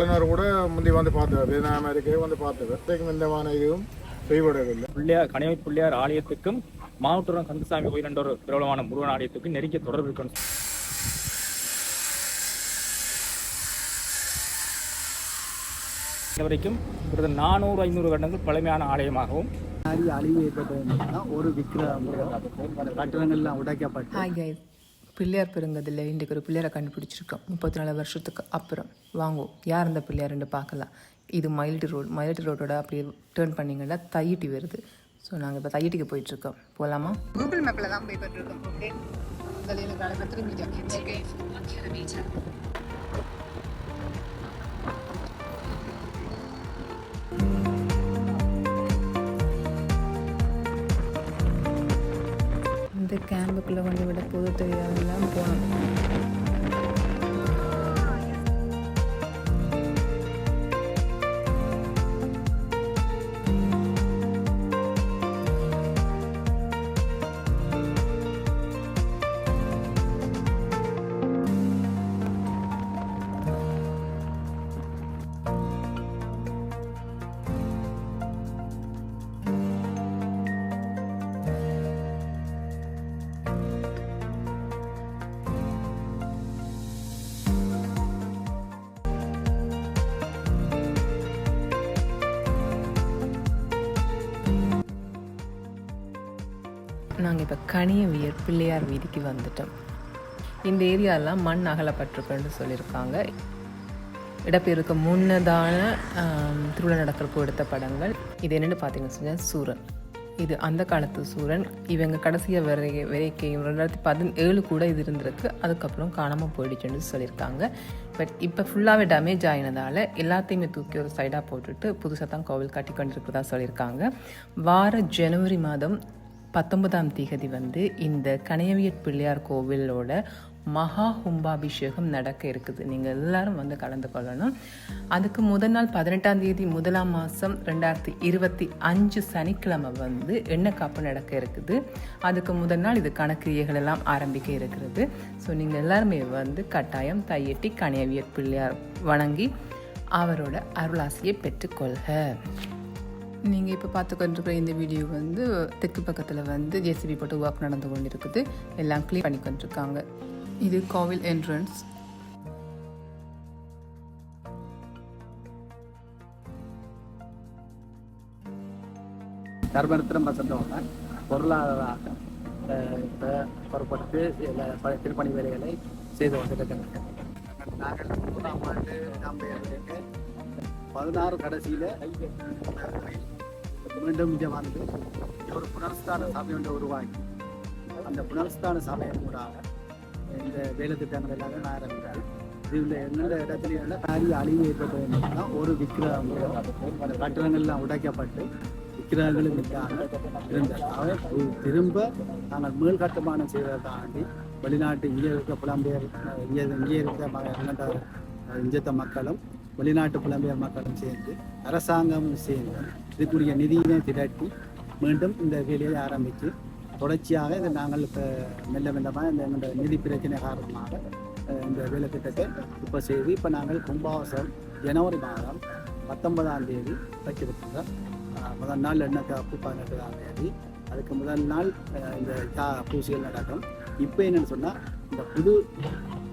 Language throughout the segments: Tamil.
ஆளுநர் கூட முந்தி வந்து பார்த்தவர் வியட்நாம் அமெரிக்கா வந்து பார்த்தவர் மாதிரி இதுவும் செய்யப்படவில்லை. பிள்ளையார் கனிமை பிள்ளையார் ஆலயத்துக்கும் மாவட்டூரம் கந்தசாமி கோயில் என்ற ஒரு பிரபலமான முருகன் ஆலயத்துக்கும் நெருங்கிய தொடர்பு இருக்கணும் வரைக்கும் கிட்டத்தட்ட நானூறு ஐநூறு வருடங்கள் பழமையான ஆலயமாகவும் அழிவு ஏற்பட்டதுன்னா ஒரு விக்கிரம் கட்டடங்கள்லாம் உடைக்கப்பட்டு. பிள்ளையார் பெருங்கதில் இன்றைக்கு ஒரு பிள்ளையாரை கண்டுபிடிச்சிருக்கோம். முப்பத்தி நாலு வருஷத்துக்கு அப்புறம். வாங்குவோம் யார் இந்த பிள்ளையார்னு பார்க்கலாம். இது மயில்டி ரோடு மயில்டி ரோடோட அப்படியே டேர்ன் பண்ணிங்கன்னா தையிட்டி வருது. ஸோ நாங்கள் இப்போ தையிட்டிக்கு போயிட்டுருக்கோம். போகலாமா கூகுள் மேப்பில் தான் போய் பண்ணிருக்கோம் ஓகே கேம்புக்குள்ளே கொண்டு விட போது தெரியாதெல்லாம் போனோம் நாங்கள் இப்போ கனியவியர் பிள்ளையார் வீதிக்கு வந்துட்டோம். இந்த ஏரியாலாம் மண் அகலப்பட்டிருக்குன்னு சொல்லியிருக்காங்க. இடப்பெயருக்கு முன்னதான திருவிழா நடக்கிறப்போ எடுத்த படங்கள். இது என்னென்னு பார்த்தீங்கன்னு சொன்னால் சூரன். இது அந்த காலத்து சூரன். இவங்க கடைசியாக வரை வரைக்கும் ரெண்டாயிரத்தி பதினேழு கூட இது இருந்திருக்கு. அதுக்கப்புறம் காணாமல் போயிடுச்சுன்னு சொல்லியிருக்காங்க. பட் இப்போ ஃபுல்லாகவே டேமேஜ் ஆகினதால எல்லாத்தையுமே தூக்கி ஒரு சைடாக போட்டுட்டு புதுசாக தான் கோவில் கட்டி கொண்டிருக்கிறதா சொல்லியிருக்காங்க. வார ஜனவரி மாதம் பத்தொன்பதாம் தேதி வந்து இந்த கணையவியட் பிள்ளையார் கோவிலோட மகா கும்பாபிஷேகம் நடக்க இருக்குது. நீங்கள் எல்லாரும் வந்து கலந்து கொள்ளணும். அதுக்கு முதல் நாள் பதினெட்டாம் தேதி முதலாம் மாதம் ரெண்டாயிரத்தி இருபத்தி அஞ்சு சனிக்கிழமை வந்து எண்ணெய் காப்பு நடக்க இருக்குது. அதுக்கு முதல் நாள் இது கணக்கிரியைகள் எல்லாம் ஆரம்பிக்க இருக்கிறது. ஸோ நீங்கள் எல்லாருமே வந்து கட்டாயம் தையட்டி கணையவியட் பிள்ளையார் வணங்கி அவரோட அருளாசியை பெற்றுக்கொள்க. நீங்கள் இப்போ பார்த்து கொண்டிருக்கிற இந்த வீடியோ வந்து தெற்கு பக்கத்தில் வந்து ஜேசிபி போட்டு ஒர்க் நடந்து கொண்டிருக்குது. எல்லாம் க்ளீன் பண்ணி கொண்டிருக்காங்க. இது கோவில் என்ட்ரன்ஸ் தர்மத்திரம் வசந்தவங்க பொருளாதார இப்போ புறப்பட்டு எல்லா திருப்பணி வேலைகளை செய்து வந்துட்டு நாங்கள் மூன்றாம் ஆண்டு நம்பையர்களுக்கு பதினாறு கடைசியில் மீண்டும் இங்கே வந்து ஒரு புனர்ஸ்தான சபை ஒன்று உருவாக்கி அந்த புனர்ஸ்தான சபையின் கூடாக இந்த வேலை திட்டங்கள் எல்லாமே நான் ஆரம்பிக்கிறேன் இதில் எந்த இடத்துல பாரிய அழிவு ஏற்பட்டதுன்னா ஒரு விக்கிரகம் அந்த கட்டடங்கள்லாம் உடைக்கப்பட்டு விக்கிரகங்களும் இல்லாமல் இருந்தது திரும்ப நாங்கள் மேல் கட்டுமானம் செய்வதை தாண்டி வெளிநாட்டு இங்கே இருக்க புலம்பெயர் இங்கே இங்கே இருக்க இஞ்சத்த மக்களும் வெளிநாட்டு புலம்பெயர் மக்களும் சேர்ந்து அரசாங்கமும் சேர்ந்து இதுக்குரிய நிதியினை திரட்டி மீண்டும் இந்த வேலையை ஆரம்பித்து தொடர்ச்சியாக இதை நாங்கள் இப்போ மெல்ல மெல்லமாக இந்த எங்களோட நிதி பிரச்சனை காரணமாக இந்த வேலை திட்டத்தை இப்போ செய்து இப்போ நாங்கள் கும்பாவசம் ஜனவரி மாதம் பத்தொன்பதாம் தேதி வச்சிருக்கோங்க முதல் நாள் எண்ணெய் காப்பு பதினெட்டாம் தேதி. அதுக்கு முதல் நாள் இந்த கா பூசிகள் நடக்கும். இப்போ என்னென்னு சொன்னால் இந்த புது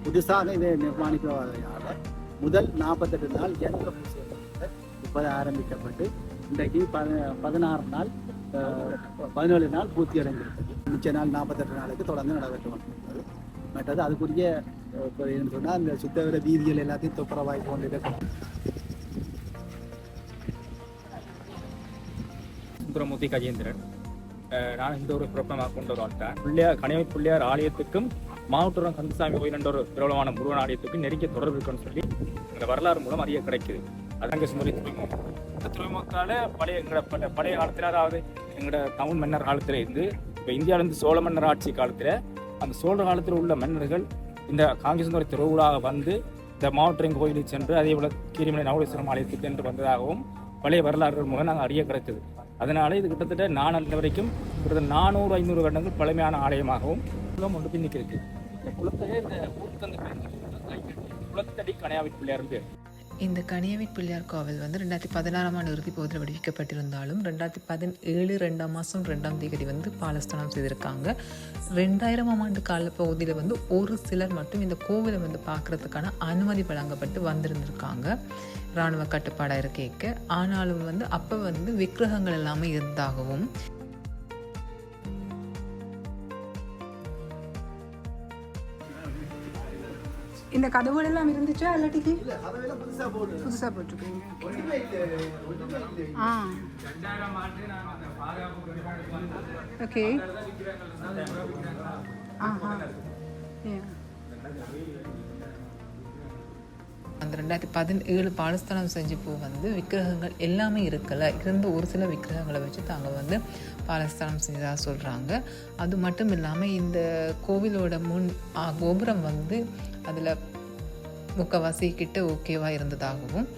புதுசாக இதை நிர்மாணிக்கிறதால முதல் நாற்பத்தெட்டு நாள் யந்திர பூசிகள் இப்போ ஆரம்பிக்கப்பட்டு இன்றைக்கு பத பதினாறு நாள் பதினேழு நாள் பூர்த்தி அடைந்திருக்கிறது மிச்ச நாள் நாற்பத்தெட்டு நாளுக்கு தொடர்ந்து நடைபெற்று கொண்டிருக்கிறது. மற்றது அதுக்குரிய அஹ், இப்போ என்ன சொன்னால் இந்த சுத்தவிர வீதிகள் எல்லாத்தையும் துப்புரவாகி கொண்டிருக்கிறோம் சுந்தரமூர்த்தி கஜேந்திரன். நான் இந்த ஒரு பிரபலமாக கொண்டு ஒரு பிள்ளையார் கனிமை பிள்ளையார் ஆலயத்துக்கும் மாவட்டம் கந்தசாமி கோயில் என்ற ஒரு பிரபலமான முருகன் ஆலயத்துக்கும் நெருங்கிய தொடர்பு இருக்குன்னு சொல்லி இந்த வரலாறு மூலம் அறிய கிடைக்குது. அதாங்க சுமரி துறைமுகம் இந்த துறைமுகத்தால பழைய எங்களோட பழைய பழைய காலத்துல அதாவது எங்களோட தமிழ் மன்னர் காலத்தில் இருந்து இப்போ இந்தியாவிலிருந்து சோழ மன்னர் ஆட்சி காலத்தில் அந்த சோழ காலத்தில் உள்ள மன்னர்கள் இந்த காங்கேசந்துறை திருவிழாக வந்து இந்த மாவட்டரின் கோயிலுக்கு சென்று அதே போல கீரிமலை நவலேஸ்வரம் ஆலயத்துக்கு சென்று வந்ததாகவும் பழைய வரலாறுகள் மூலம் நாங்கள் அறிய கிடைத்தது. அதனால இது கிட்டத்தட்ட நான் அறிந்த வரைக்கும் கிட்டத்தட்ட நானூறு ஐநூறு வருடங்கள் பழமையான ஆலயமாகவும் குளம் ஒன்று பின்னிக்கு இருக்குது இந்த குளத்தையே இந்த குளத்தடி கனையாவி பிள்ளையார் பேர் இந்த கனியவிட் பிள்ளையார் கோவில் வந்து ரெண்டாயிரத்தி பதினாறாம் ஆண்டு இறுதி பகுதியில் வடிவிக்கப்பட்டிருந்தாலும் ரெண்டாயிரத்தி பதினேழு ரெண்டாம் மாதம் ரெண்டாம் தேதி வந்து பாலஸ்தானம் செய்திருக்காங்க. ரெண்டாயிரமாம் ஆண்டு கால பகுதியில் வந்து ஒரு சிலர் மட்டும் இந்த கோவிலை வந்து பார்க்குறதுக்கான அனுமதி வழங்கப்பட்டு வந்திருந்திருக்காங்க. இராணுவ கட்டுப்பாடாக இருக்கேக்க ஆனாலும் வந்து அப்போ வந்து விக்கிரகங்கள் எல்லாமே இருந்தாகவும் இந்த கதவுகள் எல்லாம் இருந்துச்சா இல்லாட்டிக்கு புதுசா போட்டிருக்கீங்க. ஆ. ஓகே. ஆஹா. அந்த ரெண்டாயிரத்தி பதினேழு பாலஸ்தானம் செஞ்சப்போ வந்து விக்கிரகங்கள் எல்லாமே இருக்கலை. இருந்த ஒரு சில விக்கிரகங்களை வச்சு தாங்க வந்து பாலஸ்தானம் செஞ்சதாக சொல்கிறாங்க அது மட்டும் இல்லாமல் இந்த கோவிலோட முன் கோபுரம் வந்து அதில் முக்கவாசி கிட்ட ஓகேவாக இருந்ததாகவும்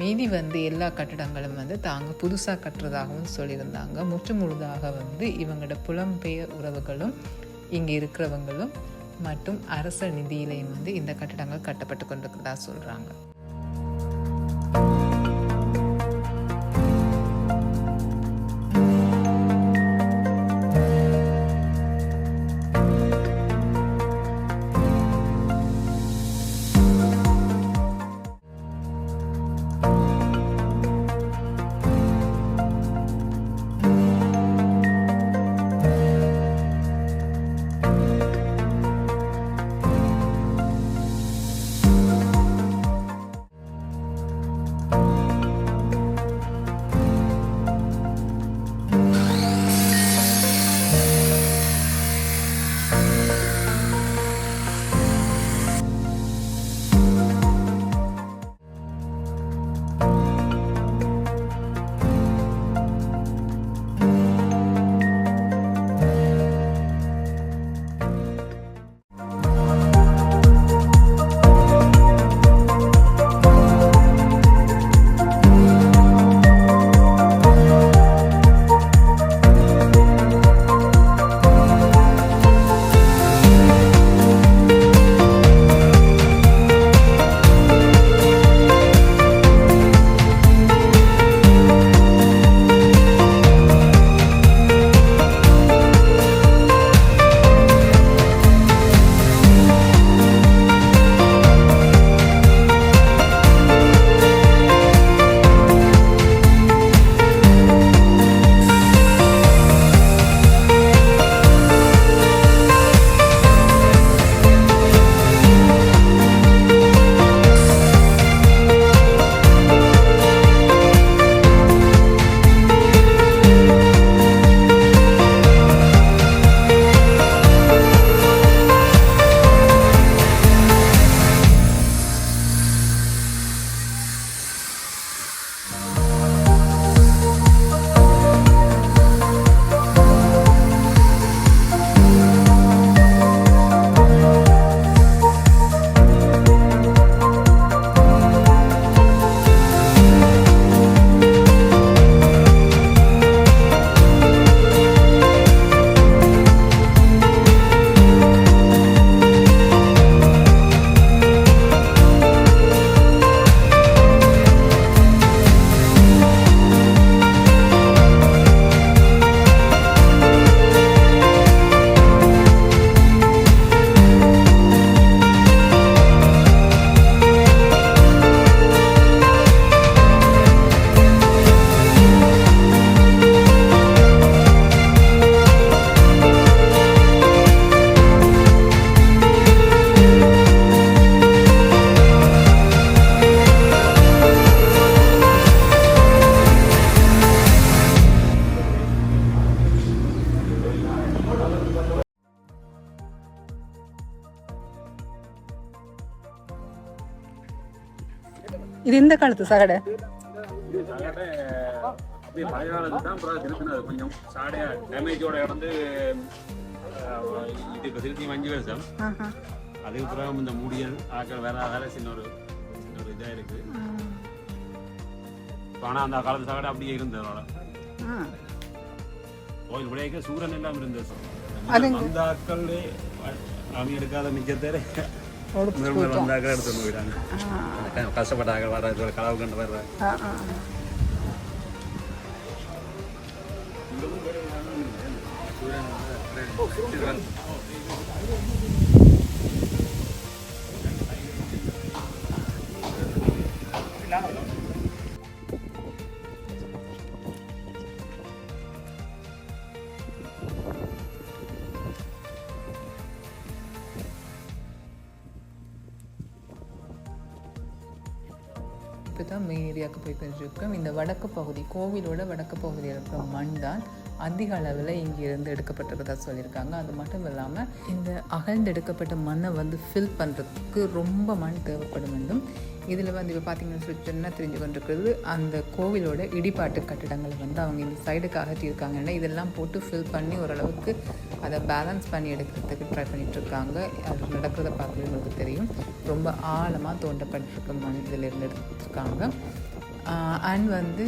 மீதி வந்து எல்லா கட்டிடங்களும் வந்து தாங்க புதுசாக கட்டுறதாகவும் சொல்லியிருந்தாங்க. முற்று முழுதாக வந்து இவங்களோட புலம்பெயர் உறவுகளும் இங்கே இருக்கிறவங்களும் மற்றும் அரச நிதியிலையும் வந்து இந்த கட்டிடங்கள் கட்டப்பட்டு கொண்டிருக்கிறதா சொல்கிறாங்க திருத்தி அஞ்சு வருஷம் ஆஹா. அதுக்கு பிறகு இந்த முடியல் ஆக்கள் வேற வேற சின்ன ஒரு சின்ன ஒரு இதாக இருக்கு ஆனால் அந்த காலத்து சாக்கடை அப்படியே இருந்தது அதோட ஆ. கோயில் விளையாக்க சூரன் எல்லாம் இருந்தது. அந்த ஆட்கள் அவங்க எடுக்காத மிச்சத்தை നിർമ്മല ഉണ്ടാക്കുന്ന വീടാണ് കഷ്ടപ്പെട്ട കളവ് കണ്ട് വരുന്നത് Thank you. வர்ற தான் மெயின் ஏரியாவுக்கு போய் கொஞ்சம் இந்த வடக்கு பகுதி கோவிலோட வடக்கு பகுதியில் இருக்கிற மண் தான் அதிக அளவில் இங்கிருந்து எடுக்கப்பட்டிருக்கதா சொல்லியிருக்காங்க. அது மட்டும் இல்லாமல் இந்த அகழ்ந்து எடுக்கப்பட்ட மண்ணை வந்து ஃபில் பண்ணுறதுக்கு ரொம்ப மண் தேவைப்படும் என்றும் இதில் வந்து இப்போ பார்த்தீங்கன்னு சொல்லி சொன்னால் தெரிஞ்சு கொண்டிருக்கிறது அந்த கோவிலோட இடிபாட்டு கட்டிடங்களை வந்து அவங்க இந்த சைடுக்கு அகற்றியிருக்காங்கன்னா இதெல்லாம் போட்டு ஃபில் பண்ணி ஓரளவுக்கு அதை பேலன்ஸ் பண்ணி எடுக்கிறதுக்கு ட்ரை பண்ணிகிட்ருக்காங்க அது நடக்கிறத பார்க்கவே உங்களுக்கு தெரியும். ரொம்ப ஆழமாக தோண்டப்பட்டிருக்க மண் இருந்து எடுத்துருக்காங்க. அண்ட் வந்து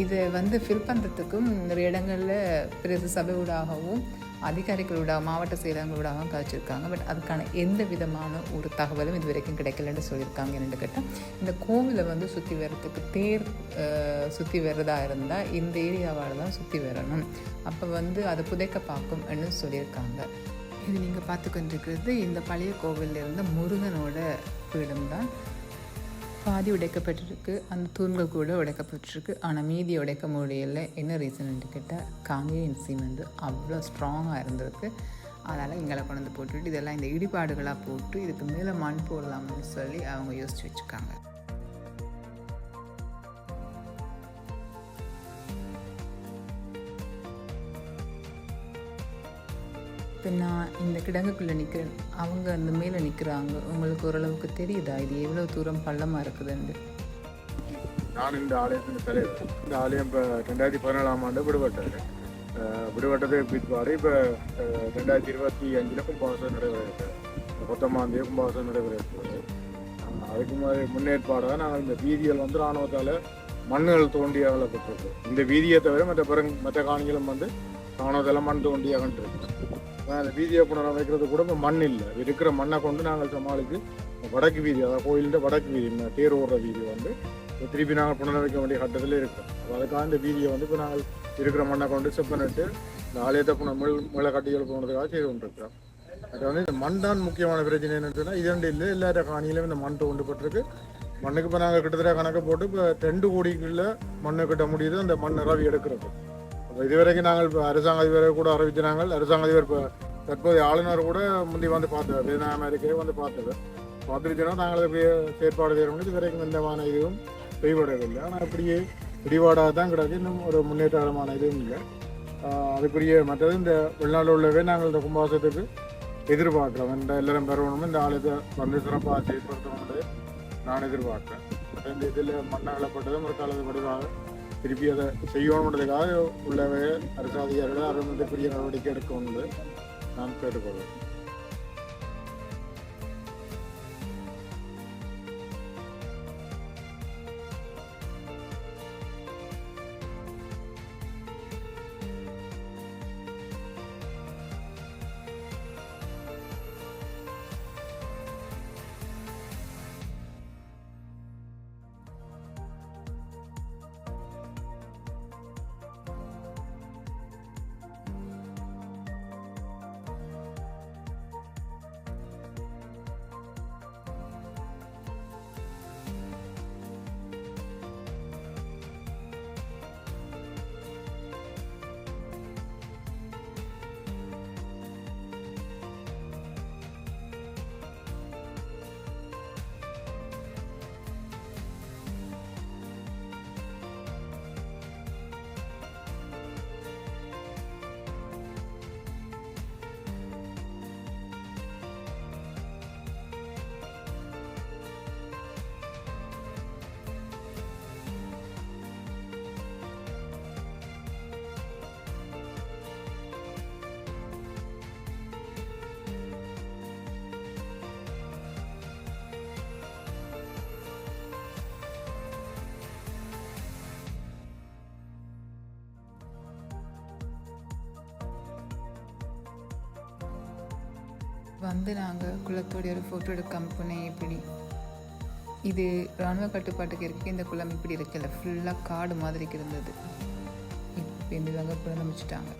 இதை வந்து ஃபில் பண்ணுறதுக்கும் நிறைய இடங்களில் பெருசு சபையூடாகவும் அதிகாரிகளோட மாவட்ட செயலங்களோடாகவும் கழிச்சிருக்காங்க பட் அதுக்கான எந்த விதமான ஒரு தகவலும் இது வரைக்கும் கிடைக்கலன்னு சொல்லியிருக்காங்க என்னென்னு கேட்டால் இந்த கோவிலை வந்து சுற்றி வர்றதுக்கு தேர் சுற்றி வர்றதா இருந்தால் இந்த ஏரியாவால் தான் சுற்றி வரணும். அப்போ வந்து அதை புதைக்க பார்க்கும்னு சொல்லியிருக்காங்க. இது நீங்கள் பார்த்து கொண்டிருக்கிறது இந்த பழைய கோவிலிருந்து இருந்த முருகனோட பீடம் தான் பாதி உடைக்கப்பட்டிருக்கு அந்த தூண்கள் கூட உடைக்கப்பட்டிருக்கு. ஆனால் மீதி உடைக்க முடியல. என்ன ரீசன் கேட்டால் காங்கேயன் சீம் வந்து அவ்வளோ ஸ்ட்ராங்காக இருந்திருக்கு. அதனால் எங்களை கொண்டு வந்து போட்டுட்டு இதெல்லாம் இந்த இடிபாடுகளாக போட்டு இதுக்கு மேலே மண் போடலாம்னு சொல்லி அவங்க யோசிச்சு வச்சுருக்காங்க இப்போ நான் இந்த கிடங்குக்குள்ளே நிற்கிறேன் அவங்க அந்த மேலே நிற்கிறாங்க உங்களுக்கு ஓரளவுக்கு தெரியுதா? இது எவ்வளோ தூரம் பள்ளமாக இருக்குதுன்னு. நான் இந்த ஆலயத்தின் தலைவர் இந்த ஆலயம் இப்போ ரெண்டாயிரத்தி பதினேழாம் ஆண்டு விடுபட்டது. விடுபட்டதை விடுபட்டது பிற்பாடு இப்போ ரெண்டாயிரத்தி இருபத்தி அஞ்சில் கும்பாசம் நடைபெறுகிறது. பத்தொம்பதாம் தேதி கும்பாசம் நடைபெறுகிறது. அதுக்கு முன்னாடி முன்னேற்பாடாக நாங்கள் இந்த வீதியில் வந்து இராணுவத்தால் மண்ணுகள் தோண்டி அகலப்பட்டிருக்கு இந்த வீதியை தவிர மற்ற பிற மற்ற காணிகளும் வந்து இராணுவத்தால் மண் தோண்டி அகன்றிருக்கு அஹ், அந்த வீதியை புனரமைக்கிறது கூட இப்போ மண் இல்லை. இருக்கிற மண்ணை கொண்டு நாங்கள் சமாளித்து வடக்கு வீதி அதாவது கோயிலிட்ட வடக்கு வீதி தேர் ஓடுற வீதி வந்து இப்போ திருப்பி நாங்கள் புனரமைக்க வேண்டிய கட்டத்தில் இருக்கோம். அப்போ அதுக்காக இந்த வீதியை வந்து இப்போ நாங்கள் இருக்கிற மண்ணை கொண்டு செப்பனிட்டு இந்த ஆலயத்தை புன மீள் மீள கட்டி எழுப்பணுன்றதுக்காக செய்து கொண்டிருக்கிறோம். அது வந்து இந்த மண் தான் முக்கியமான பிரச்சனை என்னன்னு சொன்னால் இது ரெண்டு இல்லை எல்லா காணியிலும் இந்த மண் தோண்டுபட்டிருக்கு மண்ணுக்கு இப்போ நாங்கள் கிட்டத்தட்ட கணக்கு போட்டு இப்போ ரெண்டு கோடிக்குள்ள மண்ணு கட்ட முடியுது அந்த மண் ரவி எடுக்கிறது. அப்போ இதுவரைக்கும் நாங்கள் இப்போ அரசாங்க அதிபரை கூட அறிவிச்சினாங்க அரசாங்க அதிபர் இப்போ தற்போதைய ஆளுநர் கூட முந்தி வந்து பார்த்தவர் வியட்நாம் அமெரிக்கே வந்து பார்த்தவர் பார்த்துருச்சுன்னா நாங்கள் அப்படியே செயற்பாடு செய்ய இது வரைக்கும் எந்தமான இதுவும் செய்யப்படவில்லை ஆனால் அப்படியே பிடிவாடாக தான் கிடக்கு. இன்னும் ஒரு முன்னேற்றமான இதுவும் இல்லை. அதுக்குரிய மற்றது இந்த வெளிநாட்டில் உள்ளவே நாங்கள் இந்த கும்பாசத்துக்கு எதிர்பார்க்குறோம். இந்த எல்லாரும் பெறணும் இந்த ஆலயத்தை வந்து சிறப்பாக செயல்படுத்தணும்னு நான் எதிர்பார்க்குறேன். இந்த இதில் மண்ணகலப்பட்டதும் ஒரு காலத்து படிவாக திருப்பி அதை செய்யணுன்றதுக்காக உள்ளவே அரசு அதை வந்து பெரிய நடவடிக்கை எடுக்கணும்னு நான் கேட்டுக்கொள்வேன் வந்து நாங்கள் குளத்தோடைய ஒரு ஃபோட்டோ எடுக்க போனேன் இப்படி. இது இராணுவ கட்டுப்பாட்டுக்கு இருக்க. இந்த குளம் இப்படி இருக்கல ஃபுல்லாக காடு மாதிரி இருந்தது இப்போ இந்த வகை புனரமைச்சிட்டாங்க